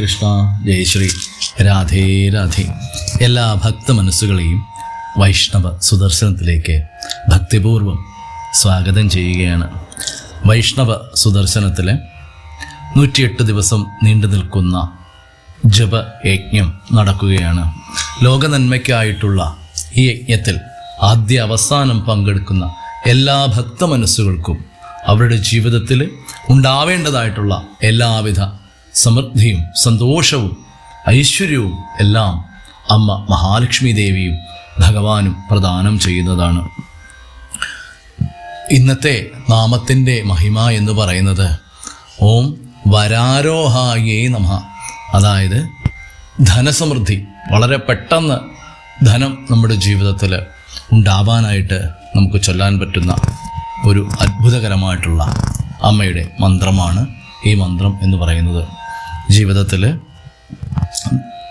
കൃഷ്ണ ജയശ്രീ രാധേ രാധേ. എല്ലാ ഭക്ത മനസ്സുകളെയും വൈഷ്ണവ സുദർശനത്തിലേക്ക് ഭക്തിപൂർവം സ്വാഗതം ചെയ്യുകയാണ്. വൈഷ്ണവ സുദർശനത്തിലെ നൂറ്റിയെട്ട് ദിവസം നീണ്ടു നിൽക്കുന്ന ജപയജ്ഞം നടക്കുകയാണ്. ലോക നന്മയ്ക്കായിട്ടുള്ള ഈ യജ്ഞത്തിൽ ആദ്യ അവസാനം പങ്കെടുക്കുന്ന എല്ലാ ഭക്ത മനസ്സുകൾക്കും അവരുടെ ജീവിതത്തിൽ ഉണ്ടാവേണ്ടതായിട്ടുള്ള എല്ലാവിധ സമൃദ്ധിയും സന്തോഷവും ഐശ്വര്യവും എല്ലാം അമ്മ മഹാലക്ഷ്മി ദേവിയും ഭഗവാനും പ്രദാനം ചെയ്യുന്നതാണ്. ഇന്നത്തെ നാമത്തിന്റെ മഹിമ എന്ന് പറയുന്നത് ഓം വരാരോഹായേ നമ. അതായത് ധനസമൃദ്ധി വളരെ പെട്ടെന്ന് ധനം നമ്മുടെ ജീവിതത്തിൽ ഉണ്ടാവാനായിട്ട് നമുക്ക് ചൊല്ലാൻ പറ്റുന്ന ഒരു അത്ഭുതകരമായിട്ടുള്ള അമ്മയുടെ മന്ത്രമാണ് ഈ മന്ത്രം എന്ന് പറയുന്നത്. ജീവിതത്തിൽ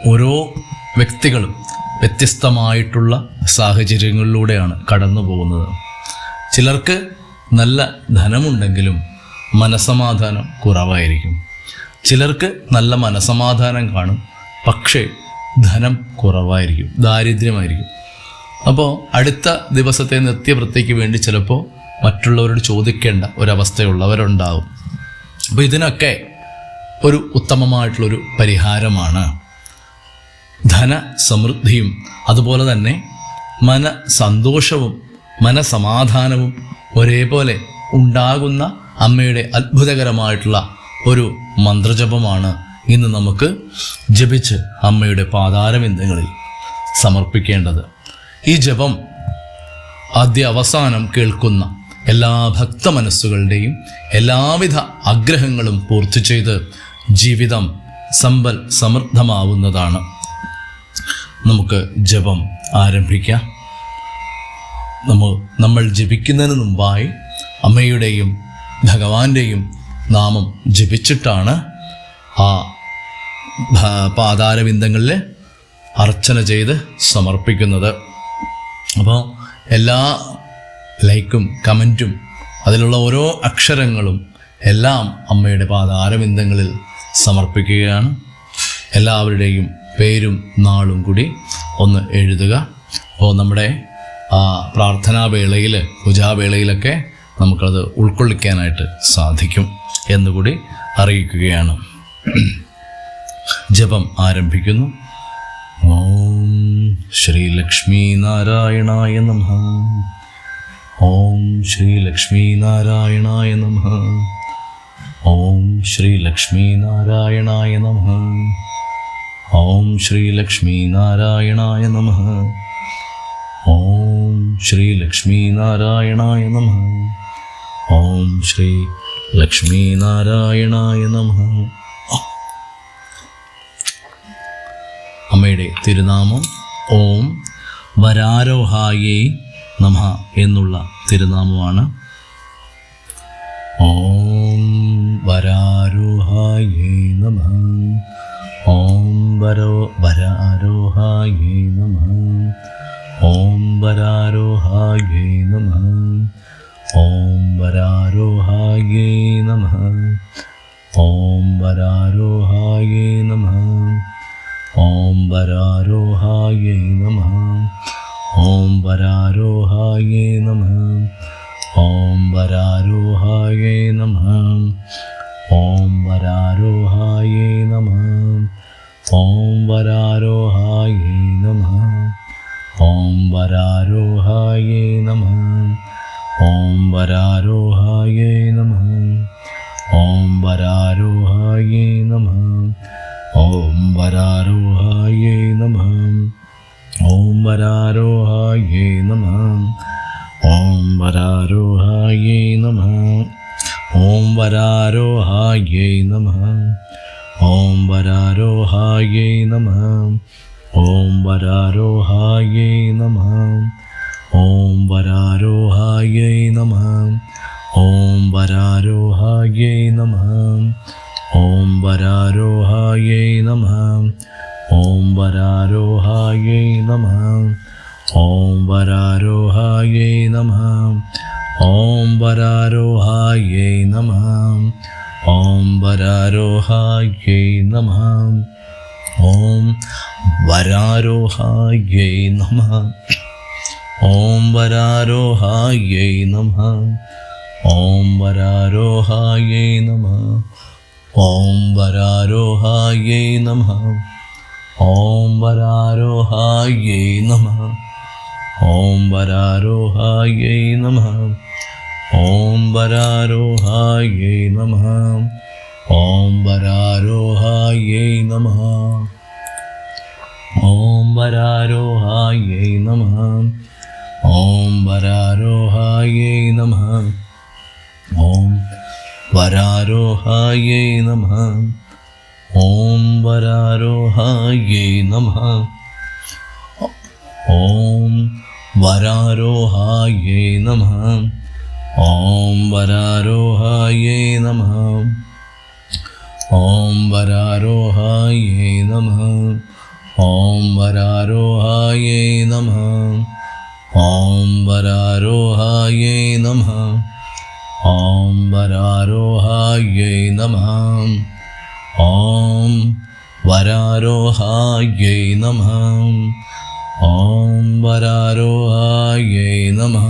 ഓരോ വ്യക്തികളും വ്യത്യസ്തമായിട്ടുള്ള സാഹചര്യങ്ങളിലൂടെയാണ് കടന്നു പോകുന്നത്. ചിലർക്ക് നല്ല ധനമുണ്ടെങ്കിലും മനസമാധാനം കുറവായിരിക്കും. ചിലർക്ക് നല്ല മനസമാധാനം കാണും പക്ഷേ ധനം കുറവായിരിക്കും ദാരിദ്ര്യമായിരിക്കും. അപ്പോൾ അടുത്ത ദിവസത്തെ നിത്യവൃത്തിക്ക് വേണ്ടി ചിലപ്പോൾ മറ്റുള്ളവരോട് ചോദിക്കേണ്ട ഒരവസ്ഥയുള്ളവരുണ്ടാവും. അപ്പോൾ ഇതിനൊക്കെ ഒരു ഉത്തമമായിട്ടുള്ളൊരു പരിഹാരമാണ് ധന സമൃദ്ധിയും അതുപോലെ തന്നെ മന സന്തോഷവും മനസമാധാനവും ഒരേപോലെ ഉണ്ടാകുന്ന അമ്മയുടെ അത്ഭുതകരമായിട്ടുള്ള ഒരു മന്ത്രജപമാണ് ഇന്ന് നമുക്ക് ജപിച്ച് അമ്മയുടെ പാതാരബിന്ദങ്ങളിൽ സമർപ്പിക്കേണ്ടത്. ഈ ജപം ആദ്യ അവസാനം കേൾക്കുന്ന എല്ലാ ഭക്ത മനസ്സുകളുടെയും എല്ലാവിധ ആഗ്രഹങ്ങളും പൂർത്തി ചെയ്ത് ജീവിതം സമ്പൽ സമൃദ്ധമാവുന്നതാണ്. നമുക്ക് ജപം ആരംഭിക്കാം. നമ്മൾ നമ്മൾ ജപിക്കുന്നതിന് മുമ്പായി അമ്മയുടെയും ഭഗവാന്റെയും നാമം ജപിച്ചിട്ടാണ് ആ പാതാരവിന്ദങ്ങളിൽ അർച്ചന ചെയ്ത് സമർപ്പിക്കുന്നത്. അപ്പോൾ എല്ലാ ലൈക്കും കമന്റും അതിലുള്ള ഓരോ അക്ഷരങ്ങളും എല്ലാം അമ്മയുടെ പാതാരബിന്ദങ്ങളിൽ സമർപ്പിക്കുകയാണ്. എല്ലാവരുടെയും പേരും നാളും കൂടി ഒന്ന് എഴുതുക. അപ്പോൾ നമ്മുടെ ആ പ്രാർത്ഥനാ വേളയിൽ പൂജാവേളയിലൊക്കെ നമുക്കത് ഉൾക്കൊള്ളിക്കാനായിട്ട് സാധിക്കും എന്നുകൂടി അറിയിക്കുകയാണ്. ജപം ആരംഭിക്കുന്നു. ഓം ശ്രീ നാരായണായ നമ. ഓം ശ്രീ നാരായണായ നമ. ഓം ശ്രീ ലക്ഷ്മി നാരായണായ നമ. ഓം ശ്രീ ലക്ഷ്മി നാരായണായ നമ. ഓം ശ്രീ ലക്ഷ്മി നാരായണായ നമ. ഓം ശ്രീ ലക്ഷ്മി നാരായണായ നമ. അമ്മയുടെ തിരുനാമം ഓം വരാരോഹായേ നമ എന്നുള്ള തിരുനാമമാണ് वरारोहायै नमः। ॐ वरो, वरारोहायै नमः। ॐ वरारोहायै नमः। ॐ वरारोहायै नमः। ॐ वरारोहायै नमः। ॐ वरारोहायै नमः। ॐ वरारोहायै नमः। ॐ वरारोहायै नमः। ഓം വരാരോഹായേ നമ. ഓം വരാരോഹായേ നമ. ഓം വരാരോഹായേ നമ. ഓം വരാരോഹായേ നമ. ഓം വരാരോഹായേ നമ. ഓം വരാരോഹായേ നമ. ഓം വരാരോഹായേ നമ. ഓം വരാരോഹായേ നമ. ഓം വരാരോഹായേ നമ. ഓം വരാരോഹായേ നമ. ഓം വരാരോഹായേ നമ. ഓം വരാരോഹായേ നമ. ഓം വരാരോഹായേ നമ. ഓം വരാരോഹായേ നമ. ഓം വരാരോഹായേ നമ. ഓം വരാരോഹായേ നമ. ॐ वरारोहायै नमः। ॐ वरारोहायै नमः। ॐ वरारोहायै नमः। ॐ वरारोहायै नमः। ॐ वरारोहायै नमः। ॐ वरारोहायै नमः। ॐ वरारोहायै नमः। ॐ वरारोहायै नमः। ॐ वरारोहायै नमः। ॐ वरारोहायै नमः। ॐ वरारोहायै नमः। ॐ वरारोहायै नमः। ॐ वरारोहायै नमः। ॐ वरारोहायै नमः। ॐ वरारोहायै नमः। ॐ वरारोहायै नमः। ॐ वरारोहायै नमः। ॐ वरारोहायै नमः। ॐ वरारोहायै नमः। ॐ वरारोहायै नमः। ॐ वरारोहायै नमः। ॐ वरारोहायै नमः।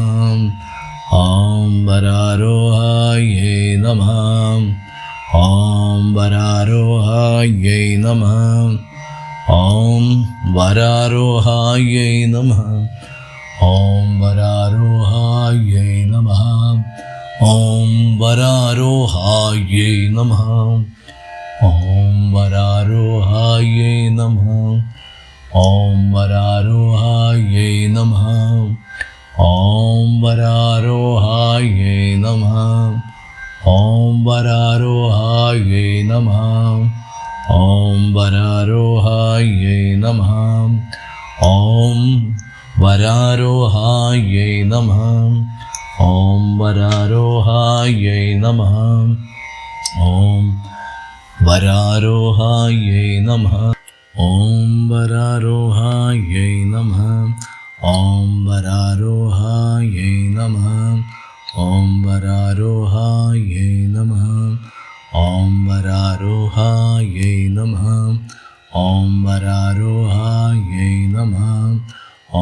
ॐ वरारोहायै नमः। ॐ वरारोहायै नमः। ॐ वरारोहायै नमः। ॐ वरारोहायै नमः। ॐ वरारोहायै नमः। ॐ वरारोहायै नमः ॐ वरारोहायै नमः। ॐ वरारोहायै नमः। ॐ वरारोहायै नमः। ॐ वरारोहायै नमः। ॐ वरारोहायै नमः। ॐ वरारोहायै नमः। ॐ वरारोहायै नमः। ॐ वरारोहायै नमः। ॐ वरारोहायै नमः। ॐ वरारोहायै नमः। ॐ वरारोहायै नमः। ॐ वरारोहायै नमः।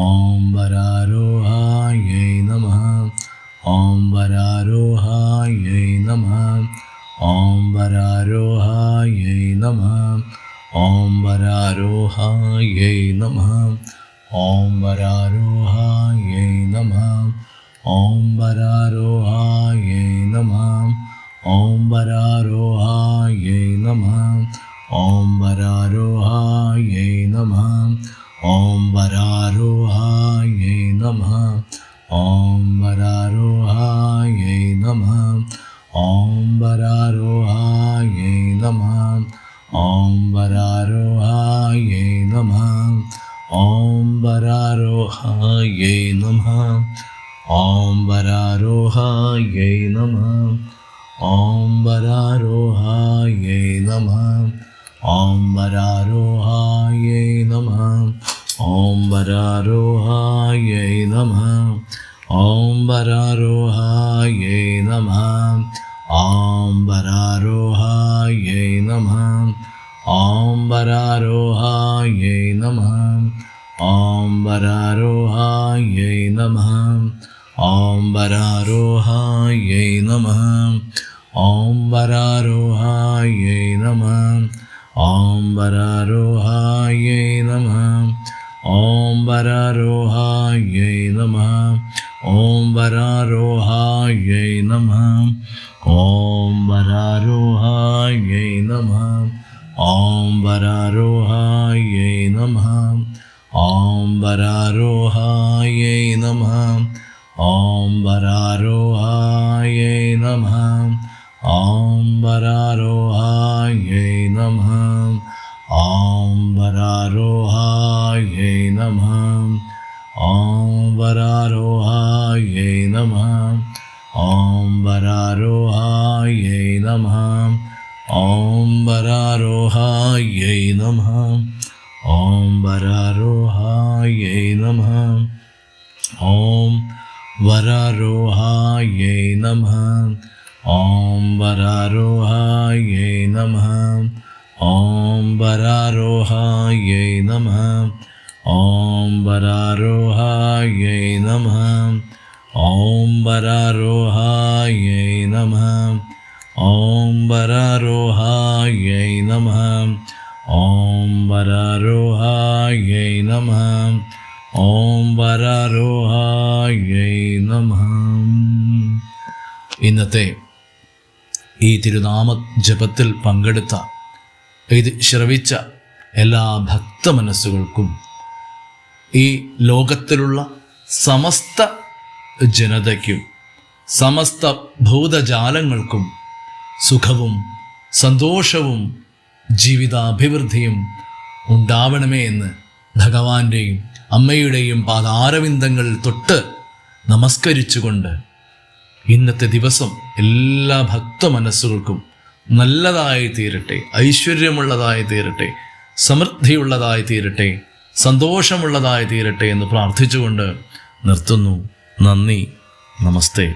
ॐ वरारोहायै नमः। ॐ वरारोहायै नमः। ॐ वरारोहायै नमः ॐ वरारोहायै नमः। ॐ वरारोहायै नमः। ॐ वरारोहायै नमः। ॐ वरारोहायै नमः। ॐ वरारोहायै नमः। ॐ वरारोहायै नमः। ॐ वरारोहायै नमः। ॐ वरारोहायै नमः। ॐ वरारोहायै नमः। ॐ वरारोहायै नमः। ॐ वरारोहायै नमः। ॐ वरारोहायै नमः। ॐ वरारोहायै नमः। ॐ वरारोहायै नमः। ॐ वरारोहायै नमः। ॐ वरारोहायै नमः। ॐ वरारोहायै नमः। ॐ वरारोहायै नमः। ॐ वरारोहायै नमः। ॐ वरारोहायै नमः। ॐ वरारोहायै नमः। ॐ वरारोहायै नमः। ॐ वरारोहायै नमः ॐ वरारोहायै नमः। ॐ वरारोहायै नमः। ॐ वरारोहायै नमः। ॐ वरारोहायै नमः। ॐ वरारोहायै नमः। ॐ वरारोहायै नमः। ॐ वरारोहायै नमः। ॐ वरारोहायै नमः। ॐ वरारोहायै नमः। ॐ वरारोहायै नमः। ॐ वरारोहायै नमः। ॐ वरारोहायै नमः। ॐ वरारोहायै नमः। ॐ वरारोहायै नमः। ॐ वरारोहायै नमः ॐ वरारोहायै नमः ॐ वरारोहायै नमः ॐ वरारोहायै नमः ഇന്നത്തെ ഈ തിരുനാമ ജപത്തിൽ പങ്കെടുത്ത ഇത് ശ്രവിച്ച എല്ലാ ഭക്തമനസ്സുകൾക്കും ഈ ലോകത്തിലുള്ള സമസ്ത ജനതയ്ക്കും സമസ്ത ഭൂതജാലങ്ങൾക്കും സുഖവും സന്തോഷവും ജീവിതാഭിവൃദ്ധിയും ഉണ്ടാവണമേ എന്ന് ഭഗവാന്റെയും അമ്മയുടെയും പാദാരവിന്ദങ്ങൾ തൊട്ട് നമസ്കരിച്ചുകൊണ്ട് ഇന്നത്തെ ദിവസം എല്ലാ ഭക്ത മനസ്സുകൾക്കും നല്ലതായി തീരട്ടെ ഐശ്വര്യമുള്ളതായി തീരട്ടെ സമൃദ്ധിയുള്ളതായി തീരട്ടെ സന്തോഷമുള്ളതായി തീരട്ടെ എന്ന് പ്രാർത്ഥിച്ചുകൊണ്ട് നിർത്തുന്നു. നന്ദി. നമസ്തേ.